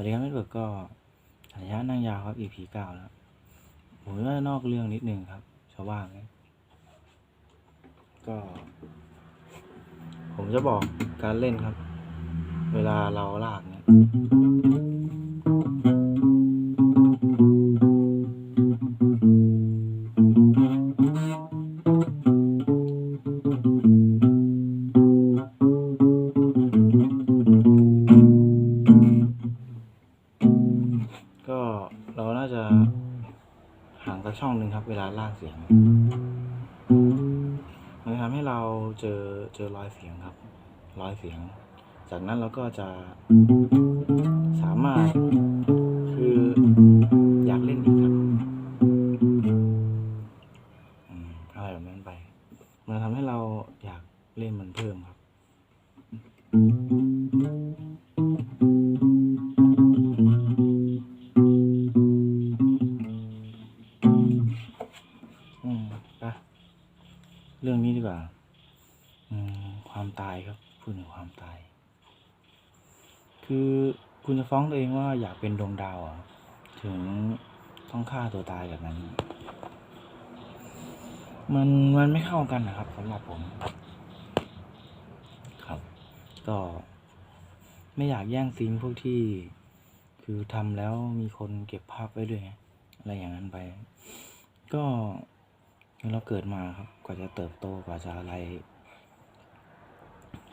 วัสดีครับไม่เบิกก็สายะนั่งยาวครับ EP เก้าแล้วผมว่านอกเรื่องนิดนึงครับ ชาวบ้านนะก็ ผมจะบอกการเล่นครับ เวลาเราลากเนี่ย ช่องหนึ่งครับ เวลาลากเสียง มันจะทำให้เราเจอเจอรอยเสียงครับ รอยเสียง จากนั้นเราก็จะสามารถ รื่องนี้ดีกว่า อืม ความตายครับพูดถึงความตาย คือคุณจะฟ้องตัวเองว่าอยากเป็นดวงดาวอะ ถึงต้องฆ่าตัวตายแบบนั้น มันมันไม่เข้ากันนะครับสำหรับผม ครับ ก็ ไม่อยากแย่งซีนพวกที่ คือทำแล้วมีคนเก็บภาพไว้ด้วย อะไรอย่างนั้นไป ก็ เราเกิดมาครับ กว่าจะเติบโตกว่าจะอะไร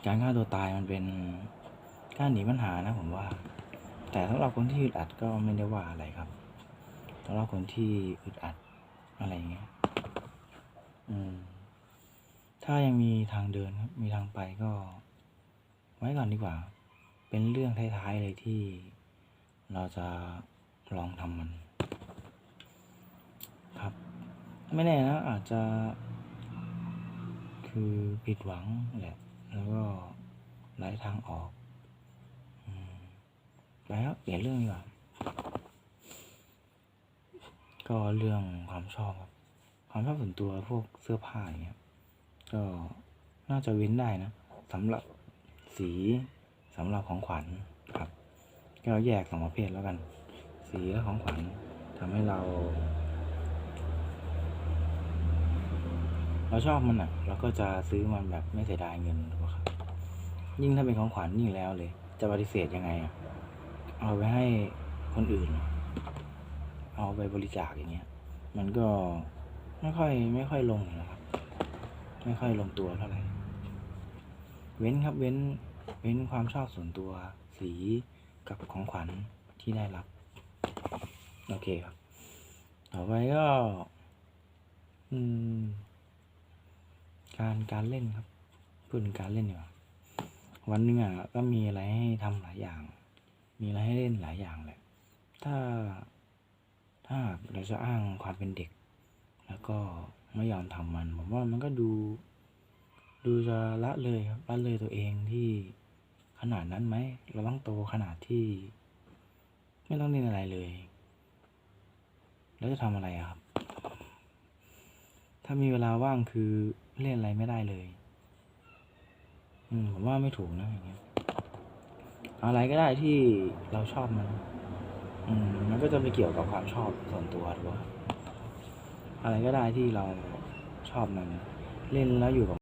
การฆ่าตัวตายมันเป็นการหนีปัญหานะผมว่า แต่สำหรับคนที่อึดอัดก็ไม่ได้ว่าอะไรครับสำหรับคนที่อึดอัดอะไรอย่างเงี้ย อืม ถ้ายังมีทางเดินครับ มีทางไปก็ ไว้ก่อนดีกว่า เป็นเรื่องท้ายๆเลยที่เราจะลองทำมัน ครับ ไม่แน่นะอาจจะ คือผิดหวังแหละ แล้วก็ไร้ทางออกอไปครับเปลี่ยนเรื่องดีกว่าก็เรื่องความชอบครับ ความชอบส่วนตัวพวกเสื้อผ้าอย่างเงี้ยก็น่าจะเว้นได้นะสำหรับสีสำหรับของขวัญครับ ก็แยกสองประเภทแล้วกัน สีและของขวัญทำให้เรา เราชอบมันอะ เราก็จะซื้อมันแบบไม่เสียดายเงินถูกปะครับ ยิ่งถ้าเป็นของขวัญยิ่งแล้วเลย จะปฏิเสธยังไงอะ เอาไปให้คนอื่น เอาไปบริจาคอย่างเงี้ย มันก็ไม่ค่อยไม่ค่อยลงนะครับ ไม่ค่อยลงตัวเท่าไหร่ เว้นครับเว้นเว้นความชอบส่วนตัวสีกับของขวัญที่ได้รับ โอเคครับ ต่อไปก็ อืม การการเล่นครับพูดถึงการเล่นดีกว่าวันหนึ่งอะก็มีอะไรให้ทำหลายอย่าง มีอะไรให้เล่นหลายอย่างแหละ ถ้าถ้าเราจะอ้างความเป็นเด็ก แล้วก็ไม่ยอมทำมัน ผมว่ามันก็ดู ดูจะละเลยครับละเลยตัวเองที่ขนาดนั้นไหม เราต้องโตขนาดที่ ไม่ต้องเล่นอะไรเลย แล้วจะทำอะไรครับ ถ้ามีเวลาว่างคือ เล่นอะไรไม่ได้เลย อืมผมว่าไม่ถูกนะอย่างเงี้ยอะไรก็ได้ที่เราชอบมัน อืม มันก็จะไปเกี่ยวกับความชอบส่วนตัวหรือว่าอะไรก็ได้ที่เราชอบมัน เล่นแล้วอยู่กับ